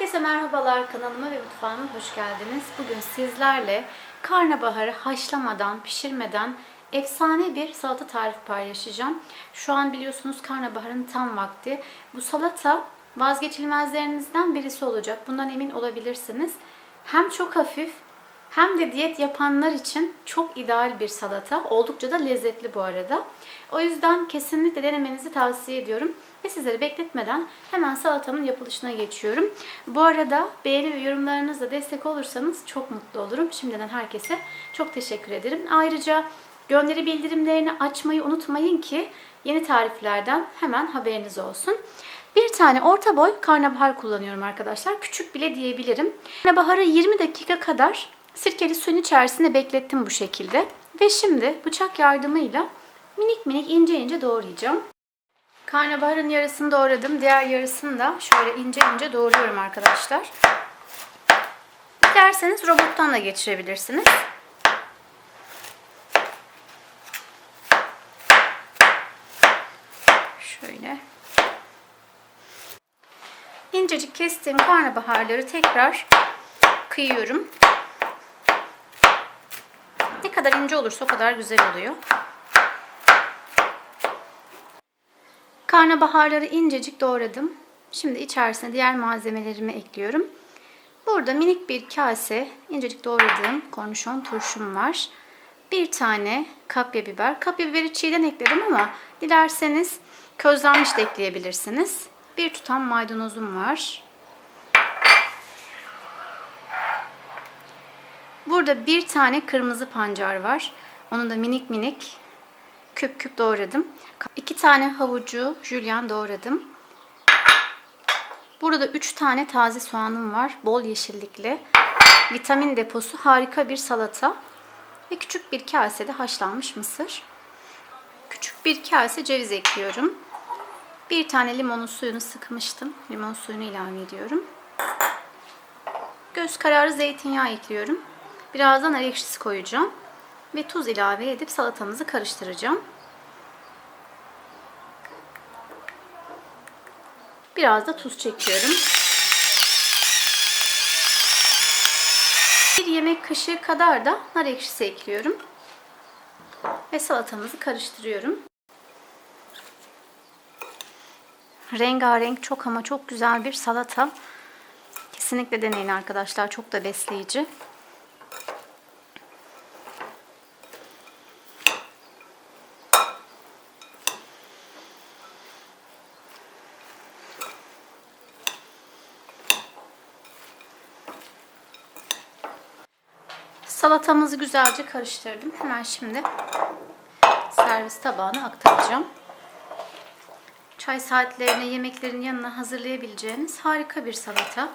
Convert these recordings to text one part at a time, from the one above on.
Herkese merhabalar kanalıma ve mutfağıma hoş geldiniz. Bugün sizlerle karnabaharı haşlamadan, pişirmeden efsane bir salata tarifi paylaşacağım. Şu an biliyorsunuz karnabaharın tam vakti. Bu salata vazgeçilmezlerinizden birisi olacak. Bundan emin olabilirsiniz. Hem çok hafif hem de diyet yapanlar için çok ideal bir salata. Oldukça da lezzetli bu arada. O yüzden kesinlikle denemenizi tavsiye ediyorum. Ve sizleri bekletmeden hemen salatamın yapılışına geçiyorum. Bu arada beğeni ve yorumlarınızla destek olursanız çok mutlu olurum. Şimdiden herkese çok teşekkür ederim. Ayrıca gönderi bildirimlerini açmayı unutmayın ki yeni tariflerden hemen haberiniz olsun. Bir tane orta boy karnabahar kullanıyorum arkadaşlar. Küçük bile diyebilirim. Karnabaharı 20 dakika kadar sirkeli suyun içerisinde beklettim bu şekilde. Ve şimdi bıçak yardımıyla minik minik ince ince doğrayacağım. Karnabaharın yarısını doğradım. Diğer yarısını da şöyle ince ince doğruyorum arkadaşlar. Dilerseniz robottan da geçirebilirsiniz. Şöyle. İncecik kestiğim karnabaharları tekrar kıyıyorum. Kadar ince olursa o kadar güzel oluyor. Karnabaharları incecik doğradım. Şimdi içerisine diğer malzemelerimi ekliyorum. Burada minik bir kase incecik doğradığım kornişon turşum var. Bir tane kapya biber. Kapya biberi çiğden ekledim ama dilerseniz közlenmiş de ekleyebilirsiniz. Bir tutam maydanozum var. Burada bir tane kırmızı pancar var. Onu da minik minik küp küp doğradım. İki tane havucu jülyen doğradım. Burada üç tane taze soğanım var. Bol yeşillikli. Vitamin deposu harika bir salata. Ve küçük bir kasede haşlanmış mısır. Küçük bir kase ceviz ekliyorum. Bir tane limonun suyunu sıkmıştım. Limon suyunu ilave ediyorum. Göz kararı zeytinyağı ekliyorum. Birazdan nar ekşisi koyacağım. Ve tuz ilave edip salatamızı karıştıracağım. Biraz da tuz çekiyorum. Bir yemek kaşığı kadar da nar ekşisi ekliyorum. Ve salatamızı karıştırıyorum. Rengarenk çok ama çok güzel bir salata. Kesinlikle deneyin arkadaşlar. Çok da besleyici. Salatamızı güzelce karıştırdım. Hemen şimdi servis tabağına aktaracağım. Çay saatlerine yemeklerin yanına hazırlayabileceğiniz harika bir salata.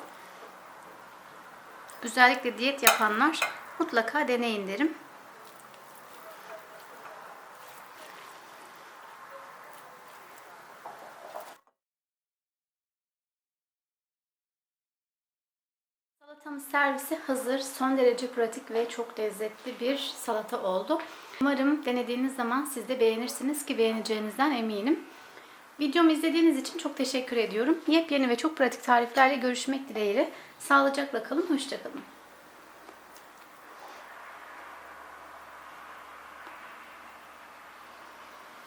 Özellikle diyet yapanlar mutlaka deneyin derim. Salatamız servisi hazır. Son derece pratik ve çok lezzetli bir salata oldu. Umarım denediğiniz zaman siz de beğenirsiniz ki beğeneceğinizden eminim. Videomu izlediğiniz için çok teşekkür ediyorum. Yepyeni ve çok pratik tariflerle görüşmek dileğiyle. Sağlıcakla kalın, hoşçakalın.